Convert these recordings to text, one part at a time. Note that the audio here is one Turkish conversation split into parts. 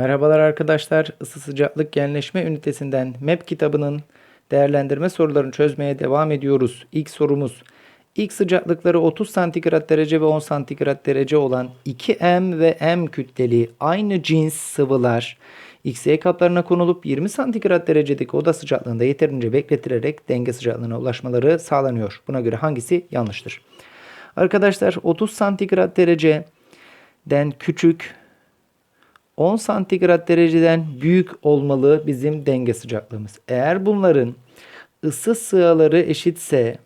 Merhabalar arkadaşlar. Isı sıcaklık genleşme ünitesinden MEP kitabının değerlendirme sorularını çözmeye devam ediyoruz. İlk sorumuz. İlk sıcaklıkları 30 santigrat derece ve 10 santigrat derece olan 2M ve M kütleli aynı cins sıvılar XY kaplarına konulup 20 santigrat derecedeki oda sıcaklığında yeterince bekletilerek denge sıcaklığına ulaşmaları sağlanıyor. Buna göre hangisi yanlıştır? Arkadaşlar 30 santigrat dereceden küçük 10 santigrat dereceden büyük olmalı bizim denge sıcaklığımız. Eğer bunların ısı sığaları eşitse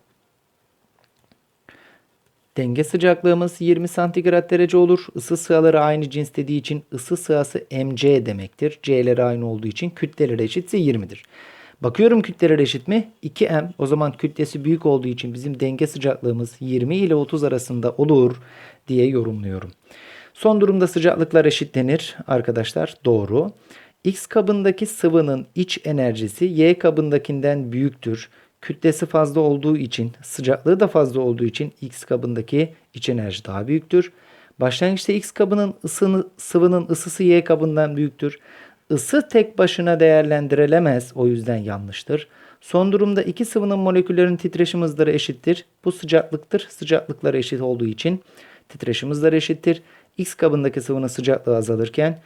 denge sıcaklığımız 20 santigrat derece olur. Isı sığaları aynı cins dediği için ısı sığası mc demektir. C'leri aynı olduğu için kütleleri eşitse 20'dir. Bakıyorum kütleleri eşit mi? 2m. O zaman kütlesi büyük olduğu için bizim denge sıcaklığımız 20 ile 30 arasında olur diye yorumluyorum. Son durumda sıcaklıklar eşitlenir arkadaşlar. Doğru. X kabındaki sıvının iç enerjisi Y kabındakinden büyüktür. Kütlesi fazla olduğu için, sıcaklığı da fazla olduğu için X kabındaki iç enerji daha büyüktür. Başlangıçta X kabının ısını, sıvının ısısı Y kabından büyüktür. Isı tek başına değerlendirilemez. O yüzden yanlıştır. Son durumda iki sıvının moleküllerin titreşim hızları eşittir. Bu sıcaklıktır. Sıcaklıkları eşit olduğu için titreşim hızları eşittir. X kabındaki sıvının sıcaklığı azalırken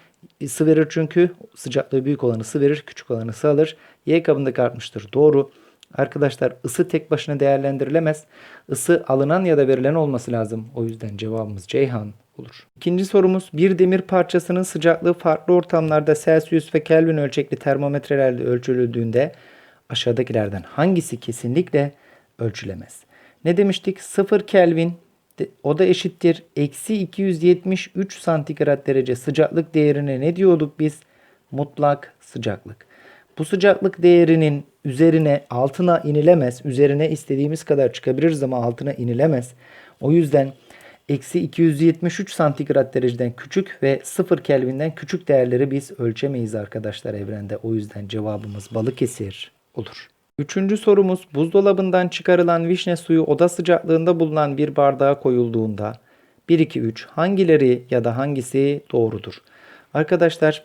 ısı verir çünkü sıcaklığı büyük olan ısı verir, küçük olan ısı alır. Y kabındaki artmıştır. Doğru. Arkadaşlar ısı tek başına değerlendirilemez. Isı alınan ya da verilen olması lazım. O yüzden cevabımız Ceyhan olur. İkinci sorumuz bir demir parçasının sıcaklığı farklı ortamlarda Celsius ve Kelvin ölçekli termometrelerle ölçüldüğünde aşağıdakilerden hangisi kesinlikle ölçülemez? Ne demiştik? 0 Kelvin o da eşittir. Eksi 273 santigrat derece sıcaklık değerine ne diyorduk biz? Mutlak sıcaklık. Bu sıcaklık değerinin üzerine altına inilemez. Üzerine istediğimiz kadar çıkabiliriz ama altına inilemez. O yüzden eksi 273 santigrat dereceden küçük ve 0 Kelvin'den küçük değerleri biz ölçemeyiz arkadaşlar evrende. O yüzden cevabımız Balıkesir olur. Üçüncü sorumuz buzdolabından çıkarılan vişne suyu oda sıcaklığında bulunan bir bardağa koyulduğunda 1, 2, 3 hangileri ya da hangisi doğrudur? Arkadaşlar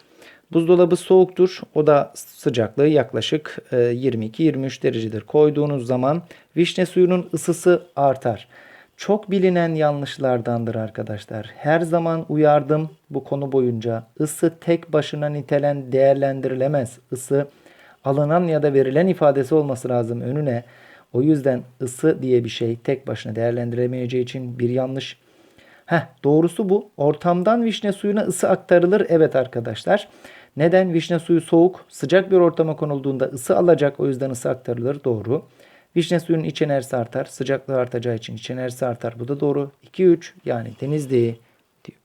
buzdolabı soğuktur. Oda sıcaklığı yaklaşık 22-23 derecedir. Koyduğunuz zaman vişne suyunun ısısı artar. Çok bilinen yanlışlardandır arkadaşlar. Her zaman uyardım bu konu boyunca. Isı tek başına nitelen değerlendirilemez. Isı alınan ya da verilen ifadesi olması lazım önüne. O yüzden ısı diye bir şey tek başına değerlendiremeyeceği için bir yanlış. Heh, doğrusu bu. Ortamdan vişne suyuna ısı aktarılır. Evet arkadaşlar. Neden? Vişne suyu soğuk, sıcak bir ortama konulduğunda ısı alacak. O yüzden ısı aktarılır. Doğru. Vişne suyunun iç enerjisi artar. Sıcaklığı artacağı için iç enerjisi artar. Bu da doğru. 2-3 yani denizliği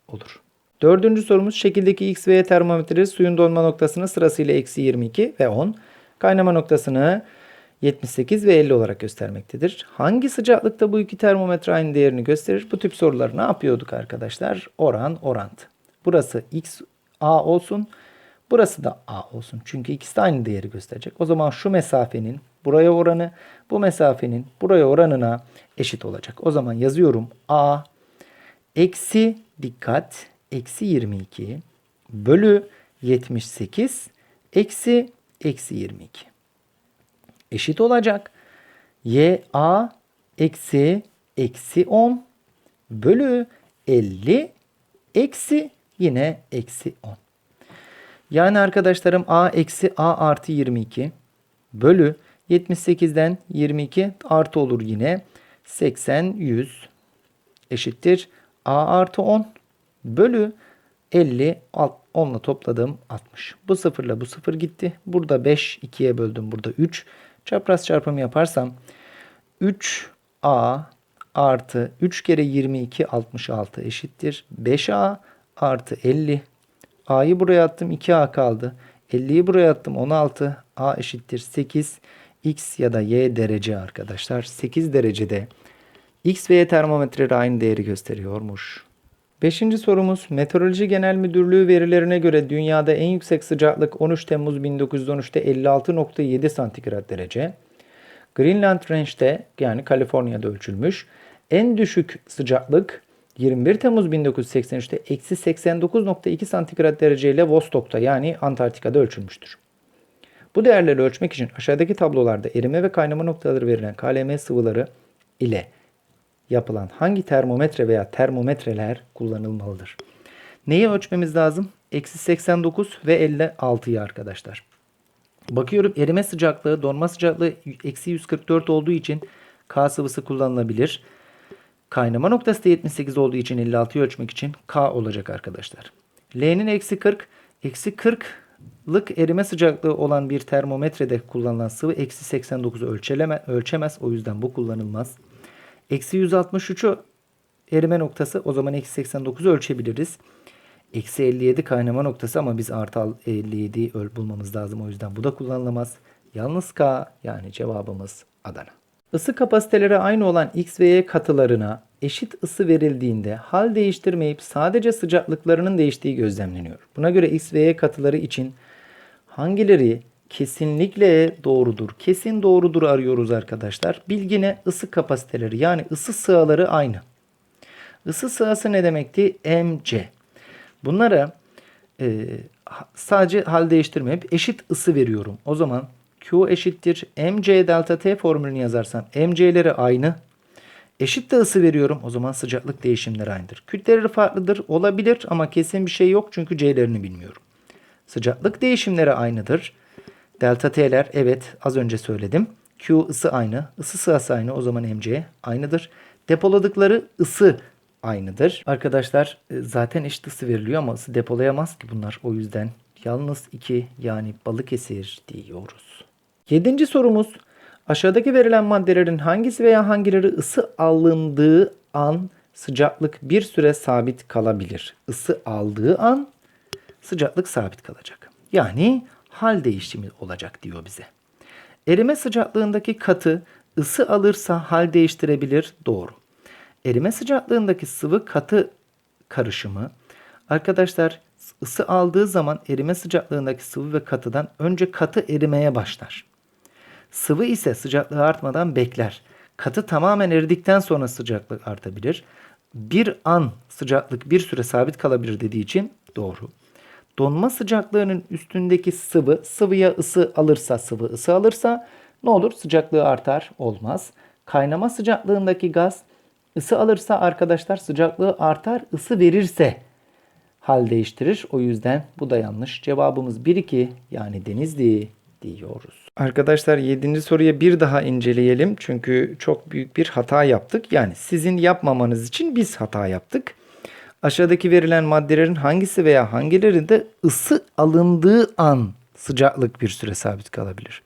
olur. Dördüncü sorumuz şekildeki X ve Y termometreleri suyun donma noktasını sırasıyla eksi 22 ve 10. Kaynama noktasını 78 ve 50 olarak göstermektedir. Hangi sıcaklıkta bu iki termometre aynı değerini gösterir? Bu tip soruları ne yapıyorduk arkadaşlar? Oran, orant. Burası X, A olsun. Burası da A olsun. Çünkü ikisi de aynı değeri gösterecek. O zaman şu mesafenin buraya oranı, bu mesafenin buraya oranına eşit olacak. O zaman yazıyorum A eksi dikkat eksi 22 bölü 78 eksi eksi 22. Eşit olacak. Y A eksi eksi 10 bölü 50 eksi yine eksi 10. Yani arkadaşlarım A eksi A artı 22 bölü 78'den 22 artı olur yine. 80 100 eşittir. A artı 10 bölü 50 10 ile topladım 60. Bu sıfırla bu sıfır gitti. Burada 5 2'ye böldüm. Burada 3. Çapraz çarpım yaparsam 3A artı 3 kere 22 66 eşittir. 5A artı 50. A'yı buraya attım 2A kaldı. 50'yi buraya attım 16. A eşittir 8. X ya da Y derece arkadaşlar. 8 derecede X ve Y termometreleri aynı değeri gösteriyormuş. Beşinci sorumuz Meteoroloji Genel Müdürlüğü verilerine göre dünyada en yüksek sıcaklık 13 Temmuz 1913'te 56.7 santigrat derece. Greenland Range'de yani Kaliforniya'da ölçülmüş. En düşük sıcaklık 21 Temmuz 1983'te eksi 89.2 santigrat dereceyle Vostok'ta yani Antarktika'da ölçülmüştür. Bu değerleri ölçmek için aşağıdaki tablolarda erime ve kaynama noktaları verilen KLM sıvıları ile yapılan hangi termometre veya termometreler kullanılmalıdır? Neyi ölçmemiz lazım? Eksi 89 ve 56'yı arkadaşlar. Bakıyorum erime sıcaklığı, donma sıcaklığı eksi 144 olduğu için K sıvısı kullanılabilir. Kaynama noktası da 78 olduğu için 56'yı ölçmek için K olacak arkadaşlar. L'nin eksi 40, eksi 40'lık erime sıcaklığı olan bir termometrede kullanılan sıvı eksi 89'u ölçeleme, ölçemez. O yüzden bu kullanılmaz. Eksi 163'ü erime noktası o zaman eksi 89'u ölçebiliriz. Eksi 57 kaynama noktası ama biz artı 57 öl bulmamız lazım. O yüzden bu da kullanılamaz. Yalnız K yani cevabımız Adana. Isı kapasiteleri aynı olan X ve Y katılarına eşit ısı verildiğinde hal değiştirmeyip sadece sıcaklıklarının değiştiği gözlemleniyor. Buna göre X ve Y katıları için hangileri kesinlikle doğrudur? Kesin doğrudur arıyoruz arkadaşlar. Bilgine ısı kapasiteleri yani ısı sığaları aynı. Isı sığası ne demekti? mc. Bunlara e, sadece hal değiştirmeyip eşit ısı veriyorum. O zaman Q eşittir mc delta t formülünü yazarsam mc'leri aynı. Eşit de ısı veriyorum. O zaman sıcaklık değişimleri aynıdır. Kütleleri farklıdır. Olabilir ama kesin bir şey yok çünkü c'lerini bilmiyorum. Sıcaklık değişimleri aynıdır. Delta t'ler evet az önce söyledim. Q ısı aynı. Isı sırası aynı. O zaman mc aynıdır. Depoladıkları ısı aynıdır. Arkadaşlar e, zaten eşit ısı veriliyor ama ısı depolayamaz ki bunlar. O yüzden yalnız 2 yani Balıkesir diyoruz. Yedinci sorumuz. Aşağıdaki verilen maddelerin hangisi veya hangileri ısı alındığı an sıcaklık bir süre sabit kalabilir? Isı aldığı an sıcaklık sabit kalacak. Yani hal değişimi olacak diyor bize. Erime sıcaklığındaki katı ısı alırsa hal değiştirebilir. Doğru. Erime sıcaklığındaki sıvı katı karışımı arkadaşlar ısı aldığı zaman erime sıcaklığındaki sıvı ve katıdan önce katı erimeye başlar. Sıvı ise sıcaklığı artmadan bekler. Katı tamamen eridikten sonra sıcaklık artabilir. Bir an sıcaklık bir süre sabit kalabilir dediği için doğru. Donma sıcaklığının üstündeki sıvı sıvıya ısı alırsa sıvı ısı alırsa ne olur? Sıcaklığı artar olmaz. Kaynama sıcaklığındaki gaz ısı alırsa arkadaşlar sıcaklığı artar ısı verirse hal değiştirir. O yüzden bu da yanlış. Cevabımız 1-2 yani Denizli diyoruz. Arkadaşlar 7. soruya bir daha inceleyelim. Çünkü çok büyük bir hata yaptık. Yani sizin yapmamanız için biz hata yaptık. Aşağıdaki verilen maddelerin hangisi veya hangilerinde ısı alındığı an sıcaklık bir süre sabit kalabilir?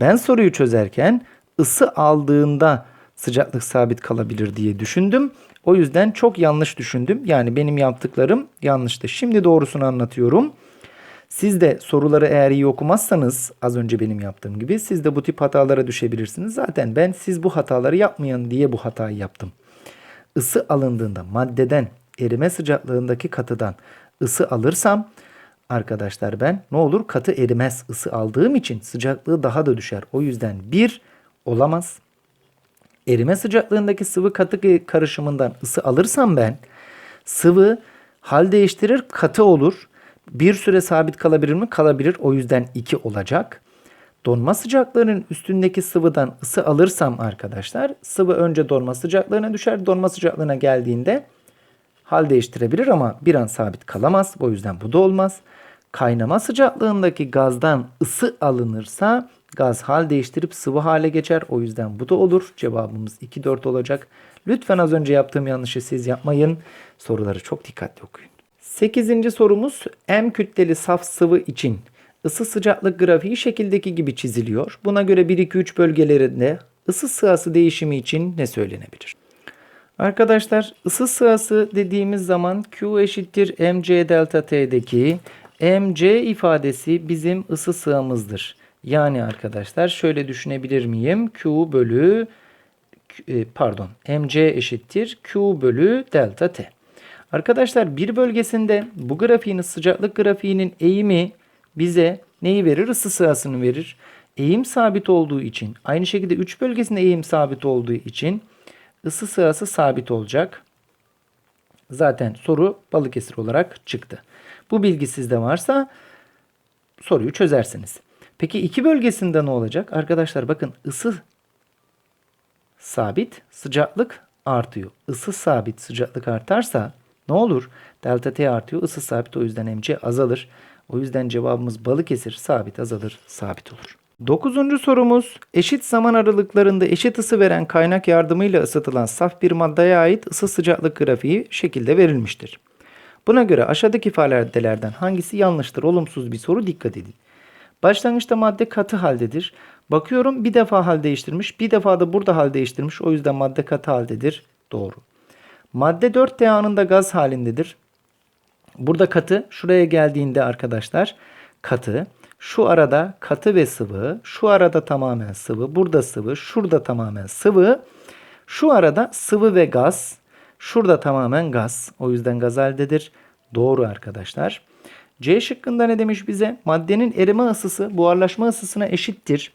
Ben soruyu çözerken ısı aldığında sıcaklık sabit kalabilir diye düşündüm. O yüzden çok yanlış düşündüm. Yani benim yaptıklarım yanlıştı. Şimdi doğrusunu anlatıyorum. Siz de soruları eğer iyi okumazsanız az önce benim yaptığım gibi siz de bu tip hatalara düşebilirsiniz. Zaten ben siz bu hataları yapmayın diye bu hatayı yaptım. Isı alındığında maddeden erime sıcaklığındaki katıdan ısı alırsam arkadaşlar ben ne olur katı erimez ısı aldığım için sıcaklığı daha da düşer. O yüzden bir olamaz. Erime sıcaklığındaki sıvı katı karışımından ısı alırsam ben sıvı hal değiştirir katı olur. Bir süre sabit kalabilir mi? Kalabilir. O yüzden 2 olacak. Donma sıcaklığının üstündeki sıvıdan ısı alırsam arkadaşlar sıvı önce donma sıcaklığına düşer. Donma sıcaklığına geldiğinde hal değiştirebilir ama bir an sabit kalamaz. O yüzden bu da olmaz. Kaynama sıcaklığındaki gazdan ısı alınırsa gaz hal değiştirip sıvı hale geçer. O yüzden bu da olur. Cevabımız 2-4 olacak. Lütfen az önce yaptığım yanlışı siz yapmayın. Soruları çok dikkatli okuyun. 8. sorumuz M kütleli saf sıvı için ısı sıcaklık grafiği şekildeki gibi çiziliyor. Buna göre 1-2-3 bölgelerinde ısı sırası değişimi için ne söylenebilir? Arkadaşlar ısı sırası dediğimiz zaman Q eşittir mc delta t'deki mc ifadesi bizim ısı sığamızdır. Yani arkadaşlar şöyle düşünebilir miyim? Q bölü e, pardon mc eşittir Q bölü delta t. Arkadaşlar bir bölgesinde bu grafiğin sıcaklık grafiğinin eğimi bize neyi verir? Isı sırasını verir. Eğim sabit olduğu için aynı şekilde 3 bölgesinde eğim sabit olduğu için ısı sırası sabit olacak. Zaten soru Balıkesir olarak çıktı. Bu bilgi sizde varsa soruyu çözersiniz. Peki iki bölgesinde ne olacak? Arkadaşlar bakın ısı sabit, sıcaklık artıyor. Isı sabit, sıcaklık artarsa ne olur? Delta T artıyor, ısı sabit o yüzden MC azalır. O yüzden cevabımız Balıkesir sabit azalır, sabit olur. Dokuzuncu sorumuz eşit zaman aralıklarında eşit ısı veren kaynak yardımıyla ısıtılan saf bir maddeye ait ısı sıcaklık grafiği şekilde verilmiştir. Buna göre aşağıdaki ifadelerden hangisi yanlıştır? Olumsuz bir soru dikkat edin. Başlangıçta madde katı haldedir. Bakıyorum bir defa hal değiştirmiş, bir defa da burada hal değiştirmiş. O yüzden madde katı haldedir. Doğru. Madde 4D anında gaz halindedir. Burada katı, şuraya geldiğinde arkadaşlar katı. Şu arada katı ve sıvı, şu arada tamamen sıvı, burada sıvı, şurada tamamen sıvı. Şu arada sıvı ve gaz, şurada tamamen gaz. O yüzden gaz haldedir. Doğru arkadaşlar. C şıkkında ne demiş bize? Maddenin erime ısısı buharlaşma ısısına eşittir.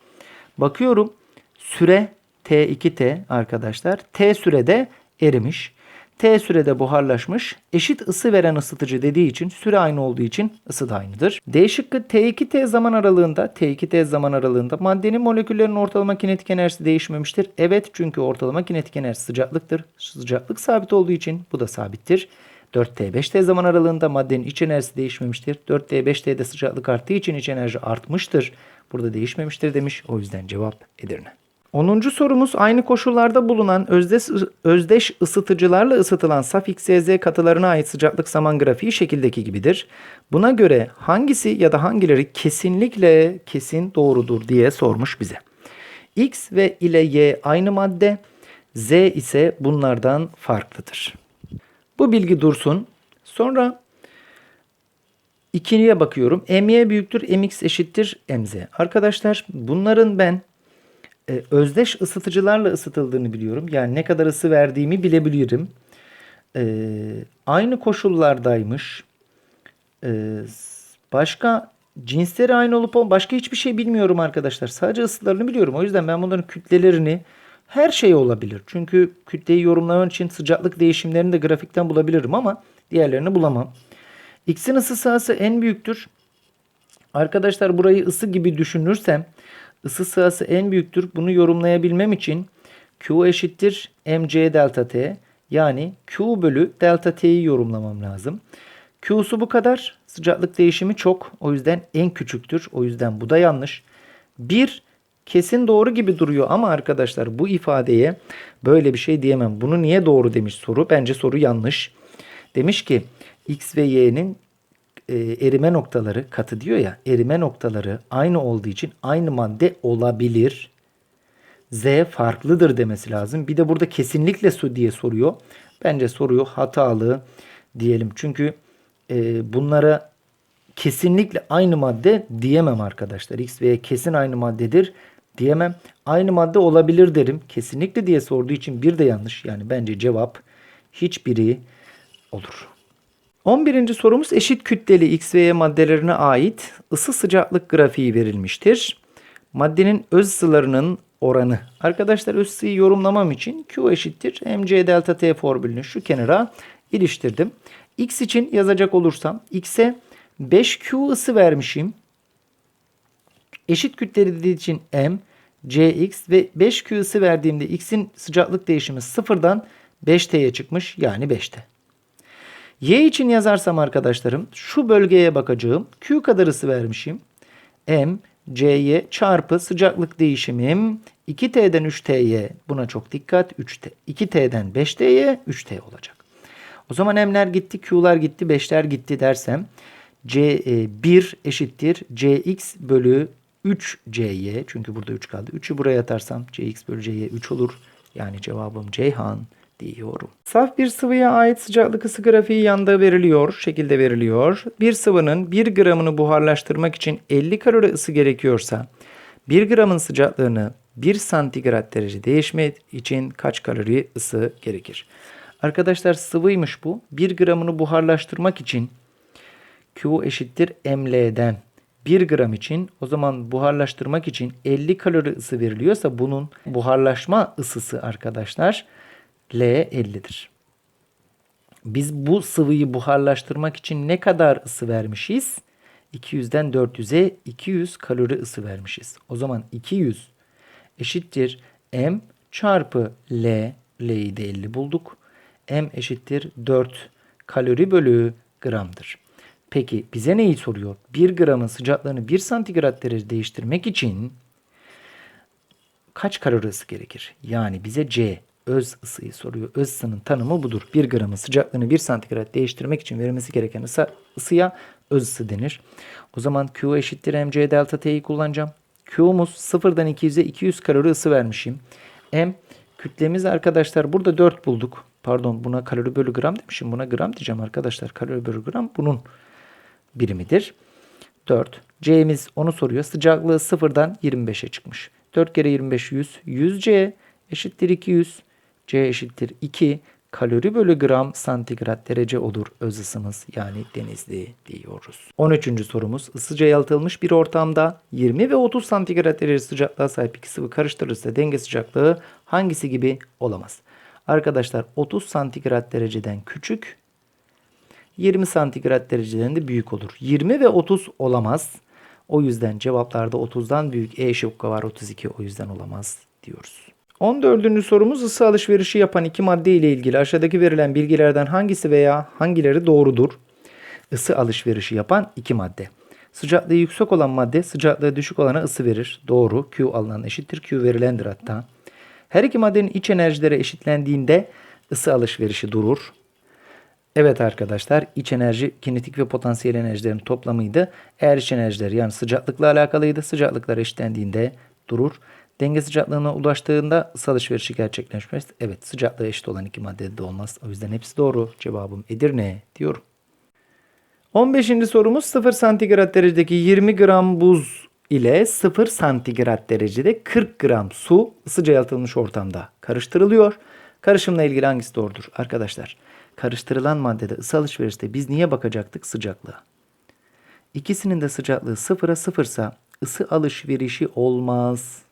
Bakıyorum süre T2T arkadaşlar. T sürede erimiş. T sürede buharlaşmış. Eşit ısı veren ısıtıcı dediği için süre aynı olduğu için ısı da aynıdır. D şıkkı T2T zaman aralığında T2T zaman aralığında maddenin moleküllerinin ortalama kinetik enerjisi değişmemiştir. Evet çünkü ortalama kinetik enerji sıcaklıktır. Sıcaklık sabit olduğu için bu da sabittir. 4T5T zaman aralığında maddenin iç enerjisi değişmemiştir. 4T5T'de sıcaklık arttığı için iç enerji artmıştır. Burada değişmemiştir demiş. O yüzden cevap Edirne. 10. sorumuz aynı koşullarda bulunan özdeş, özdeş ısıtıcılarla ısıtılan saf XYZ katılarına ait sıcaklık zaman grafiği şekildeki gibidir. Buna göre hangisi ya da hangileri kesinlikle kesin doğrudur diye sormuş bize. X ve ile Y aynı madde, Z ise bunlardan farklıdır. Bu bilgi dursun. Sonra ikinciye bakıyorum. My büyüktür mx eşittir mz. Arkadaşlar bunların ben e, özdeş ısıtıcılarla ısıtıldığını biliyorum. Yani ne kadar ısı verdiğimi bilebilirim. E, aynı koşullardaymış. E, başka cinsleri aynı olup başka hiçbir şey bilmiyorum arkadaşlar. Sadece ısılarını biliyorum. O yüzden ben bunların kütlelerini her şey olabilir. Çünkü kütleyi yorumlamak için sıcaklık değişimlerini de grafikten bulabilirim ama diğerlerini bulamam. X'in ısı sahası en büyüktür. Arkadaşlar burayı ısı gibi düşünürsem ısı sahası en büyüktür. Bunu yorumlayabilmem için Q eşittir mc delta t. Yani Q bölü delta t'yi yorumlamam lazım. Q'su bu kadar. Sıcaklık değişimi çok. O yüzden en küçüktür. O yüzden bu da yanlış. 1 kesin doğru gibi duruyor ama arkadaşlar bu ifadeye böyle bir şey diyemem. Bunu niye doğru demiş soru? Bence soru yanlış. Demiş ki x ve y'nin e, erime noktaları katı diyor ya erime noktaları aynı olduğu için aynı madde olabilir. Z farklıdır demesi lazım. Bir de burada kesinlikle su diye soruyor. Bence soruyu hatalı diyelim. Çünkü e, bunlara kesinlikle aynı madde diyemem arkadaşlar. X ve Y kesin aynı maddedir diyemem. Aynı madde olabilir derim. Kesinlikle diye sorduğu için bir de yanlış. Yani bence cevap hiçbiri olur. 11. sorumuz eşit kütleli X ve Y maddelerine ait ısı sıcaklık grafiği verilmiştir. Maddenin öz ısılarının oranı. Arkadaşlar öz ısıyı yorumlamam için Q eşittir mc delta T formülünü şu kenara iliştirdim. X için yazacak olursam X'e 5Q ısı vermişim. Eşit kütleli dediği için M, Cx ve 5Q ısı verdiğimde X'in sıcaklık değişimi sıfırdan 5T'ye çıkmış yani 5T. Y için yazarsam arkadaşlarım şu bölgeye bakacağım. Q kadar ısı vermişim. M, C'ye çarpı sıcaklık değişimim 2T'den 3T'ye buna çok dikkat 3T. 2T'den 5T'ye 3T olacak. O zaman M'ler gitti, Q'lar gitti, 5'ler gitti dersem C1 eşittir Cx bölü 3Cy çünkü burada 3 kaldı. 3'ü buraya atarsam Cx bölü Cy 3 olur. Yani cevabım Ceyhan diyorum. Saf bir sıvıya ait sıcaklık ısı grafiği yanda veriliyor. Şekilde veriliyor. Bir sıvının 1 gramını buharlaştırmak için 50 kalori ısı gerekiyorsa 1 gramın sıcaklığını 1 santigrat derece değişme için kaç kalori ısı gerekir? Arkadaşlar sıvıymış bu. 1 gramını buharlaştırmak için Q eşittir mL'den 1 gram için o zaman buharlaştırmak için 50 kalori ısı veriliyorsa bunun buharlaşma ısısı arkadaşlar L 50'dir. Biz bu sıvıyı buharlaştırmak için ne kadar ısı vermişiz? 200'den 400'e 200 kalori ısı vermişiz. O zaman 200 eşittir m çarpı L. L'yi de 50 bulduk. M eşittir 4 kalori bölü gramdır. Peki bize neyi soruyor? 1 gramın sıcaklığını 1 santigrat derece değiştirmek için kaç kalori ısı gerekir? Yani bize C öz ısıyı soruyor. Öz ısının tanımı budur. 1 gramın sıcaklığını 1 santigrat değiştirmek için verilmesi gereken ısı, ısıya öz ısı denir. O zaman Q eşittir mc delta T'yi kullanacağım. Q'muz 0'dan 200'e 200 kalori ısı vermişim. M kütlemiz arkadaşlar burada 4 bulduk. Pardon buna kalori bölü gram demişim. Buna gram diyeceğim arkadaşlar. Kalori bölü gram bunun birimidir. 4. C'miz onu soruyor. Sıcaklığı 0'dan 25'e çıkmış. 4 kere 25 100. 100 C eşittir 200. C eşittir 2. Kalori bölü gram santigrat derece olur öz ısımız yani denizli diyoruz. 13. sorumuz ısıca yalıtılmış bir ortamda 20 ve 30 santigrat derece sıcaklığa sahip iki sıvı karıştırılırsa denge sıcaklığı hangisi gibi olamaz? Arkadaşlar 30 santigrat dereceden küçük 20 santigrat dereceden de büyük olur. 20 ve 30 olamaz. O yüzden cevaplarda 30'dan büyük E şıkkı var 32 o yüzden olamaz diyoruz. 14. sorumuz ısı alışverişi yapan iki madde ile ilgili aşağıdaki verilen bilgilerden hangisi veya hangileri doğrudur? Isı alışverişi yapan iki madde. Sıcaklığı yüksek olan madde sıcaklığı düşük olana ısı verir. Doğru. Q alınan eşittir. Q verilendir hatta. Her iki maddenin iç enerjileri eşitlendiğinde ısı alışverişi durur. Evet arkadaşlar iç enerji kinetik ve potansiyel enerjilerin toplamıydı. Eğer iç enerjiler yani sıcaklıkla alakalıydı. Sıcaklıklar eşitlendiğinde durur. Denge sıcaklığına ulaştığında ısı alışverişi gerçekleşmez. Evet sıcaklığı eşit olan iki maddede de olmaz. O yüzden hepsi doğru. Cevabım Edirne diyorum. 15. sorumuz 0 santigrat derecedeki 20 gram buz ile 0 santigrat derecede 40 gram su ısıca yalıtılmış ortamda karıştırılıyor. Karışımla ilgili hangisi doğrudur? Arkadaşlar karıştırılan maddede ısı alışverişte biz niye bakacaktık? Sıcaklığa. İkisinin de sıcaklığı sıfıra sıfırsa ısı alışverişi olmaz.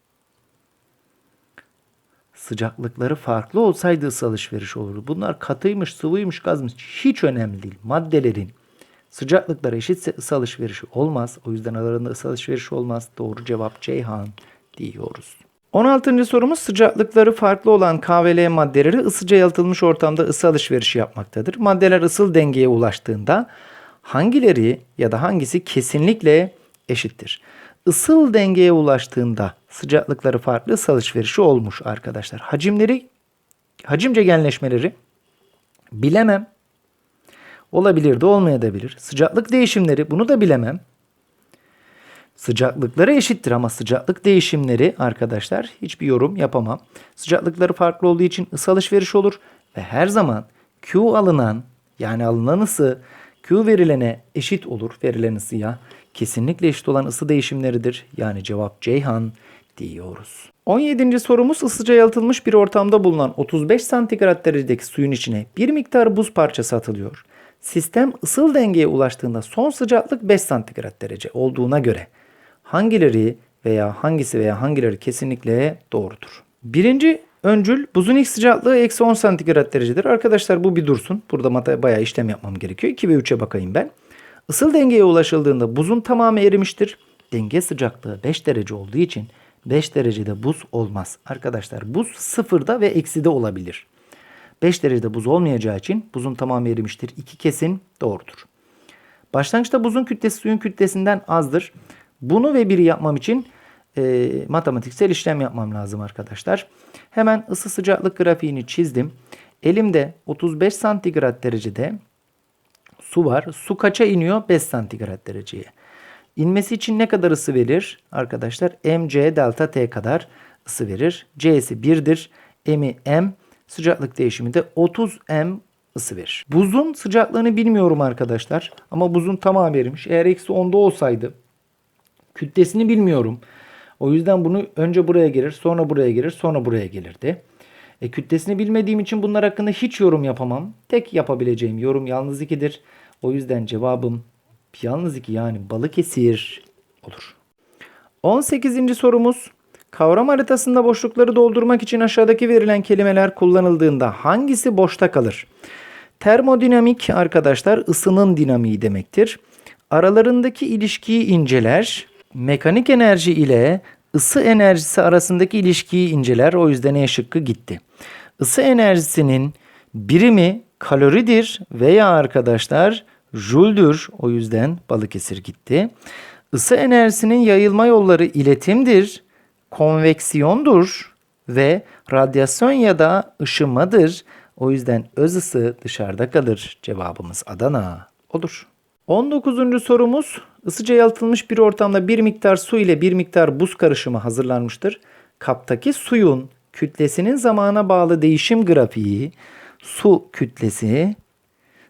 Sıcaklıkları farklı olsaydı ısı alışverişi olurdu. Bunlar katıymış, sıvıymış, gazmış hiç önemli değil. Maddelerin sıcaklıkları eşitse ısı alışverişi olmaz. O yüzden aralarında ısı alışverişi olmaz. Doğru cevap Ceyhan diyoruz. 16. sorumuz sıcaklıkları farklı olan K ve L maddeleri ısıca yalıtılmış ortamda ısı alışverişi yapmaktadır. Maddeler ısıl dengeye ulaştığında hangileri ya da hangisi kesinlikle eşittir? Isıl dengeye ulaştığında sıcaklıkları farklı ısı alışverişi olmuş arkadaşlar. Hacimleri, hacimce genleşmeleri bilemem. Olabilir de olmayabilir. Sıcaklık değişimleri bunu da bilemem. Sıcaklıkları eşittir ama sıcaklık değişimleri arkadaşlar hiçbir yorum yapamam. Sıcaklıkları farklı olduğu için ısı alışveriş olur ve her zaman Q alınan yani alınan ısı Q verilene eşit olur verilen ısıya. Kesinlikle eşit olan ısı değişimleridir. Yani cevap Ceyhan diyoruz. 17. sorumuz ısıca yalıtılmış bir ortamda bulunan 35 santigrat derecedeki suyun içine bir miktar buz parçası atılıyor. Sistem ısıl dengeye ulaştığında son sıcaklık 5 santigrat derece olduğuna göre hangileri veya hangisi veya hangileri kesinlikle doğrudur? Birinci öncül buzun ilk sıcaklığı eksi 10 santigrat derecedir. Arkadaşlar bu bir dursun. Burada bayağı işlem yapmam gerekiyor. 2 ve 3'e bakayım ben. Isıl dengeye ulaşıldığında buzun tamamı erimiştir. Denge sıcaklığı 5 derece olduğu için 5 derecede buz olmaz. Arkadaşlar buz sıfırda ve ekside olabilir. 5 derecede buz olmayacağı için buzun tamamı erimiştir. İki kesin doğrudur. Başlangıçta buzun kütlesi suyun kütlesinden azdır. Bunu ve biri yapmam için e, matematiksel işlem yapmam lazım arkadaşlar. Hemen ısı sıcaklık grafiğini çizdim. Elimde 35 santigrat derecede su var. Su kaça iniyor? 5 santigrat dereceye. İnmesi için ne kadar ısı verir? Arkadaşlar mc delta t kadar ısı verir. C'si 1'dir. M'i m. Sıcaklık değişimi de 30 m ısı verir. Buzun sıcaklığını bilmiyorum arkadaşlar. Ama buzun tamamı erimiş. Eğer eksi 10'da olsaydı kütlesini bilmiyorum. O yüzden bunu önce buraya gelir, sonra buraya gelir, sonra buraya gelirdi. E, kütlesini bilmediğim için bunlar hakkında hiç yorum yapamam. Tek yapabileceğim yorum yalnız 2'dir. O yüzden cevabım yalnız 2 yani Balıkesir olur. 18. sorumuz. Kavram haritasında boşlukları doldurmak için aşağıdaki verilen kelimeler kullanıldığında hangisi boşta kalır? Termodinamik arkadaşlar ısının dinamiği demektir. Aralarındaki ilişkiyi inceler. Mekanik enerji ile ısı enerjisi arasındaki ilişkiyi inceler. O yüzden E şıkkı gitti. Isı enerjisinin birimi kaloridir veya arkadaşlar jüldür. O yüzden Balıkesir gitti. Isı enerjisinin yayılma yolları iletimdir, konveksiyondur ve radyasyon ya da ışınmadır. O yüzden öz ısı dışarıda kalır. Cevabımız Adana olur. 19. sorumuz ısıca yalıtılmış bir ortamda bir miktar su ile bir miktar buz karışımı hazırlanmıştır. Kaptaki suyun kütlesinin zamana bağlı değişim grafiği su kütlesi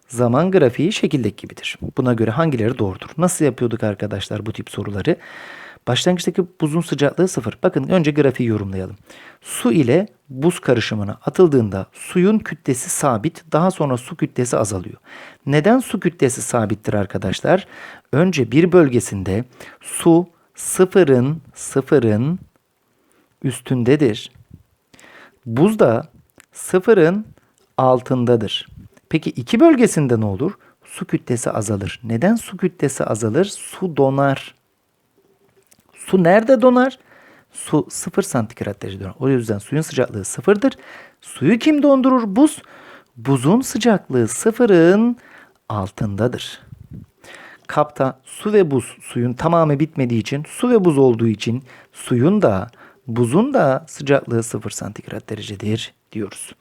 zaman grafiği şekildeki gibidir. Buna göre hangileri doğrudur? Nasıl yapıyorduk arkadaşlar bu tip soruları? Başlangıçtaki buzun sıcaklığı sıfır. Bakın önce grafiği yorumlayalım. Su ile buz karışımına atıldığında suyun kütlesi sabit, daha sonra su kütlesi azalıyor. Neden su kütlesi sabittir arkadaşlar? Önce bir bölgesinde su sıfırın sıfırın üstündedir. Buz da sıfırın altındadır. Peki iki bölgesinde ne olur? Su kütlesi azalır. Neden su kütlesi azalır? Su donar. Su nerede donar? Su 0 santigrat derece donar. O yüzden suyun sıcaklığı sıfırdır. Suyu kim dondurur? Buz. Buzun sıcaklığı sıfırın altındadır. Kapta su ve buz suyun tamamı bitmediği için su ve buz olduğu için suyun da buzun da sıcaklığı 0 santigrat derecedir diyoruz.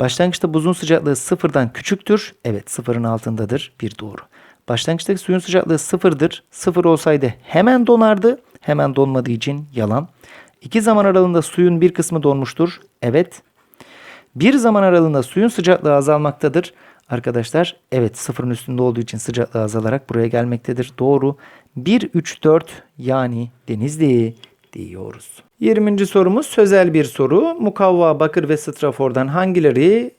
Başlangıçta buzun sıcaklığı sıfırdan küçüktür. Evet sıfırın altındadır. Bir doğru. Başlangıçtaki suyun sıcaklığı sıfırdır. Sıfır olsaydı hemen donardı. Hemen donmadığı için yalan. İki zaman aralığında suyun bir kısmı donmuştur. Evet. Bir zaman aralığında suyun sıcaklığı azalmaktadır. Arkadaşlar evet sıfırın üstünde olduğu için sıcaklığı azalarak buraya gelmektedir. Doğru. 1, 3, 4 yani Denizli diyoruz. 20. sorumuz sözel bir soru. Mukavva, bakır ve strafordan hangileri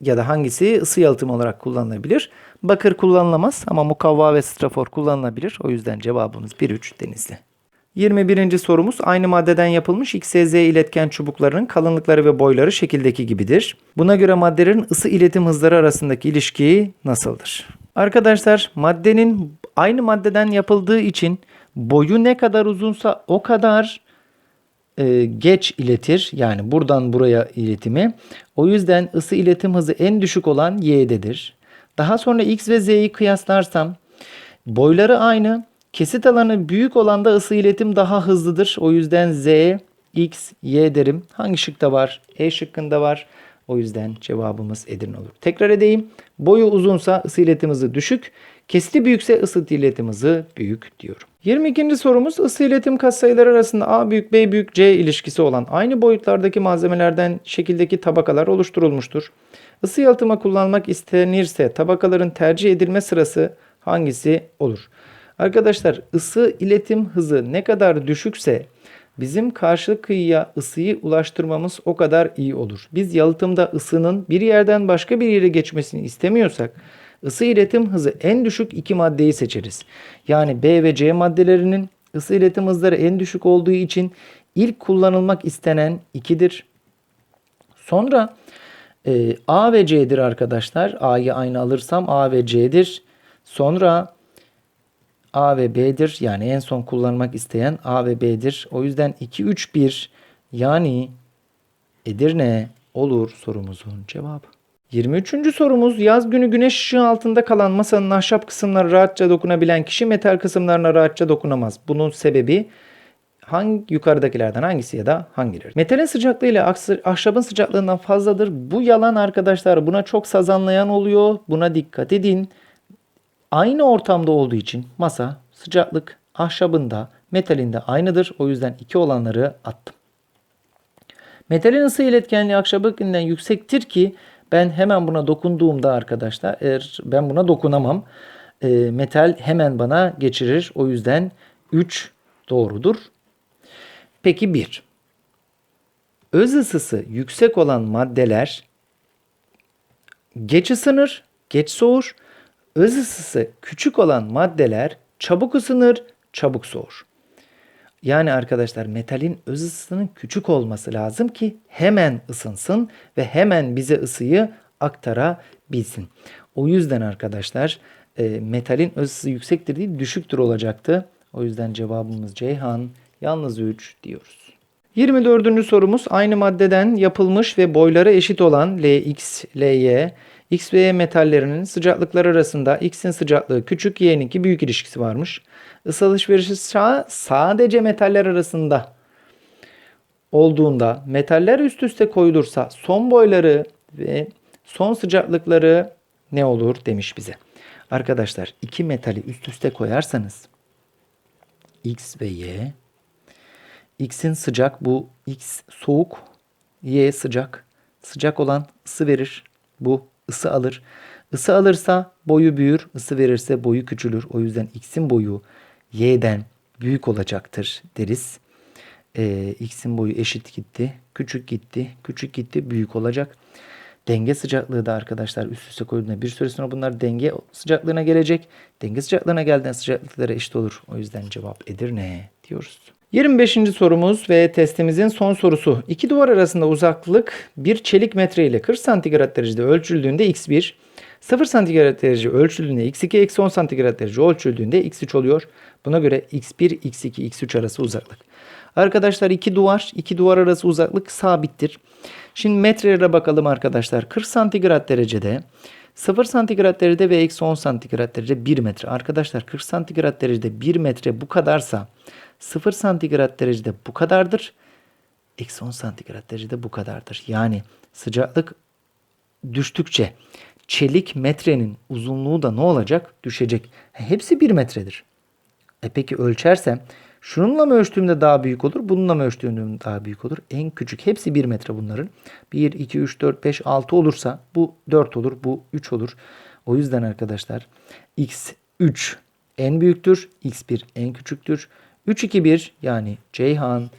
ya da hangisi ısı yalıtımı olarak kullanılabilir? Bakır kullanılamaz ama mukavva ve strafor kullanılabilir. O yüzden cevabımız 1-3 Denizli. 21. sorumuz aynı maddeden yapılmış XZ iletken çubuklarının kalınlıkları ve boyları şekildeki gibidir. Buna göre maddelerin ısı iletim hızları arasındaki ilişki nasıldır? Arkadaşlar maddenin aynı maddeden yapıldığı için boyu ne kadar uzunsa o kadar e, geç iletir. Yani buradan buraya iletimi. O yüzden ısı iletim hızı en düşük olan y'dedir. Daha sonra x ve z'yi kıyaslarsam boyları aynı. Kesit alanı büyük olan da ısı iletim daha hızlıdır. O yüzden z, x, y derim. Hangi şıkta var? E şıkkında var. O yüzden cevabımız Edirne olur. Tekrar edeyim. Boyu uzunsa ısı iletim hızı düşük. Kesiti büyükse ısı iletim hızı büyük diyorum. 22. sorumuz ısı iletim katsayıları arasında A büyük B büyük C ilişkisi olan aynı boyutlardaki malzemelerden şekildeki tabakalar oluşturulmuştur. Isı yalıtıma kullanmak istenirse tabakaların tercih edilme sırası hangisi olur? Arkadaşlar ısı iletim hızı ne kadar düşükse bizim karşı kıyıya ısıyı ulaştırmamız o kadar iyi olur. Biz yalıtımda ısının bir yerden başka bir yere geçmesini istemiyorsak ısı iletim hızı en düşük iki maddeyi seçeriz. Yani B ve C maddelerinin ısı iletim hızları en düşük olduğu için ilk kullanılmak istenen 2'dir. Sonra e, A ve C'dir arkadaşlar. A'yı aynı alırsam A ve C'dir. Sonra A ve B'dir. Yani en son kullanmak isteyen A ve B'dir. O yüzden 2, 3, 1 yani Edirne olur sorumuzun cevabı. 23. sorumuz yaz günü güneş ışığı altında kalan masanın ahşap kısımları rahatça dokunabilen kişi metal kısımlarına rahatça dokunamaz. Bunun sebebi hangi yukarıdakilerden hangisi ya da hangileri? Metalin sıcaklığı ile ahşabın sıcaklığından fazladır. Bu yalan arkadaşlar. Buna çok sazanlayan oluyor. Buna dikkat edin. Aynı ortamda olduğu için masa sıcaklık ahşabında metalinde aynıdır. O yüzden iki olanları attım. Metalin ısı iletkenliği ahşabınkinden yüksektir ki ben hemen buna dokunduğumda arkadaşlar eğer ben buna dokunamam. E, metal hemen bana geçirir. O yüzden 3 doğrudur. Peki 1. Öz ısısı yüksek olan maddeler geç ısınır, geç soğur. Öz ısısı küçük olan maddeler çabuk ısınır, çabuk soğur. Yani arkadaşlar metalin öz ısısının küçük olması lazım ki hemen ısınsın ve hemen bize ısıyı aktarabilsin. O yüzden arkadaşlar e, metalin ısısı yüksektir değil düşüktür olacaktı. O yüzden cevabımız Ceyhan yalnız 3 diyoruz. 24. sorumuz aynı maddeden yapılmış ve boyları eşit olan Lx, Ly, X ve Y metallerinin sıcaklıkları arasında X'in sıcaklığı küçük, Y'ninki büyük ilişkisi varmış. Isı alışverişi sa- sadece metaller arasında olduğunda metaller üst üste koyulursa son boyları ve son sıcaklıkları ne olur demiş bize. Arkadaşlar iki metali üst üste koyarsanız X ve Y X'in sıcak bu X soğuk Y sıcak. Sıcak olan ısı verir. Bu ısı alır. Isı alırsa boyu büyür, ısı verirse boyu küçülür. O yüzden X'in boyu Y'den büyük olacaktır deriz. Ee, X'in boyu eşit gitti, küçük gitti, küçük gitti, büyük olacak. Denge sıcaklığı da arkadaşlar üst üste koyduğunda bir süre sonra bunlar denge sıcaklığına gelecek. Denge sıcaklığına geldiğinde sıcaklıkları eşit olur. O yüzden cevap Edirne diyoruz. 25. sorumuz ve testimizin son sorusu. İki duvar arasında uzaklık bir çelik metre ile 40 santigrat derecede ölçüldüğünde x1, 0 santigrat derece ölçüldüğünde x2, eksi 10 santigrat derece ölçüldüğünde x3 oluyor. Buna göre x1, x2, x3 arası uzaklık. Arkadaşlar iki duvar, iki duvar arası uzaklık sabittir. Şimdi metrelere bakalım arkadaşlar. 40 santigrat derecede 0 santigrat derecede ve eksi 10 santigrat derece 1 metre. Arkadaşlar 40 santigrat derecede 1 metre bu kadarsa 0 santigrat derecede bu kadardır. Eksi 10 santigrat derecede bu kadardır. Yani sıcaklık düştükçe çelik metrenin uzunluğu da ne olacak? Düşecek. Hepsi 1 metredir. E peki ölçersem şununla mı ölçtüğümde daha büyük olur? Bununla mı ölçtüğümde daha büyük olur? En küçük hepsi 1 metre bunların. 1, 2, 3, 4, 5, 6 olursa bu 4 olur. Bu 3 olur. O yüzden arkadaşlar x3 en büyüktür. x1 en küçüktür. 3, 2, 1 yani Ceyhan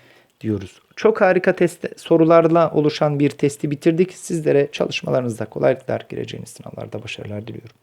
diyoruz. Çok harika test sorularla oluşan bir testi bitirdik. Sizlere çalışmalarınızda kolaylıklar gireceğiniz sınavlarda başarılar diliyorum.